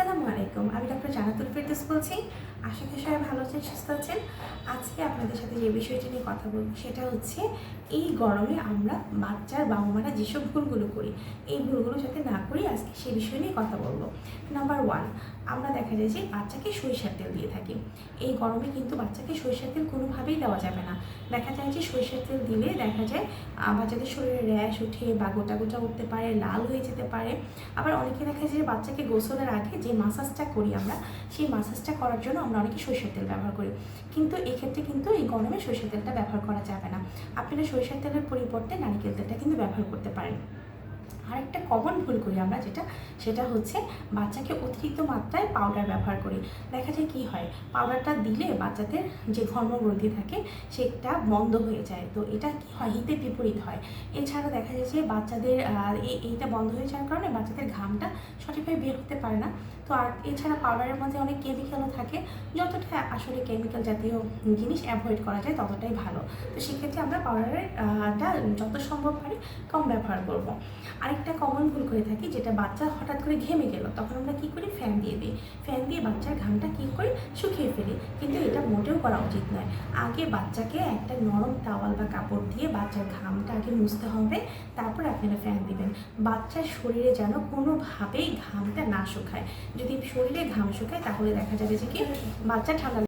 আসসালামু আলাইকুম। আমি ডক্টর জানাতুল ফেরদৌস বলছি। আশা করি সবাই ভালো আছেন, সুস্থ আছেন। আজকে আপনাদের সাথে যে বিষয়টি নিয়ে কথা বলব সেটা হচ্ছে, এই গরমে আমরা বাচ্চার বাবা মারা যেসব ভুলগুলো করি, এই ভুলগুলো যাতে না করি, আজকে সে বিষয় নিয়ে কথা বলব। নাম্বার ওয়ান আমরা দেখা যায় যে বাচ্চাকে সরিষার তেল দিয়ে থাকি। এই গরমে কিন্তু বাচ্চাকে সরিষার তেল কোনোভাবেই দেওয়া যাবে না। দেখা যায় যে সরিষার তেল দিলে দেখা যায় বাচ্চাদের শরীরে র্যাশ উঠে বা গোটা গোটা উঠতে পারে, লাল হয়ে যেতে পারে। আবার অনেকে দেখা যায় যে বাচ্চাকে গোসলের আগে যে মাসাজটা করি আমরা, সেই মাসাজটা করার জন্য আমরা অনেকে সরষের তেল ব্যবহার করি। কিন্তু এক্ষেত্রে কিন্তু এই গরমে সরষের তেলটা ব্যবহার করা যাবে না। আপনারা সরষের তেলের পরিবর্তে নারিকেল তেলটা কিন্তু ব্যবহার করতে পারেন। আরেকটা কমন ভুল করি আমরা যেটা, সেটা হচ্ছে বাচ্চাকে অতিরিক্ত মাত্রায় পাউডার ব্যবহার করি। দেখা যায় কি হয়? পাউডারটা দিলে বাচ্চাদের যে ঘর্মগ্রন্থি থাকে, সেটা বন্ধ হয়ে যায়। তো এটা কি হয়? হিতে বিপরীত হয়। এছাড়া দেখা যায় যে বাচ্চাদের এই- এইটা বন্ধ হয়ে যাওয়ার কারণে বাচ্চাদের ঘামটা সঠিকভাবে বের হতে পারে না। তো আর এছাড়া পাউডারের মধ্যে অনেক কেমিক্যালও থাকে। যতটা আসলে কেমিক্যাল জাতীয় জিনিস অ্যাভয়েড করা যায়, ততটাই ভালো। তো সেক্ষেত্রে আমরা পাউডারের যত সম্ভব পারি কম ব্যবহার করব। করব আরেকটা কমন ভুল করে থাকি, যেটা বাচ্চা হঠাৎ করে ঘেমে গেল, তখন আমরা কি করি? ফ্যান দিয়ে দিই। ফ্যান দিয়ে বাচ্চার ঘামটা কি করি? শুকিয়ে ফেলি। কিন্তু এটা মোটেও করা উচিত নয়। আগে বাচ্চাকে একটা নরম টাওয়াল বা কাপড় দিয়ে বাচ্চার ঘামটা আগে মুছতে হবে, তারপর আপনারা ফ্যান দিবেন। বাচ্চার শরীরে যেন কোনোভাবেই ঘামটা না শুকায়। যদি শরীরে ঘাম শুকায়, তাহলে দেখা যাবে যে কি? বাচ্চা ঠান্ডা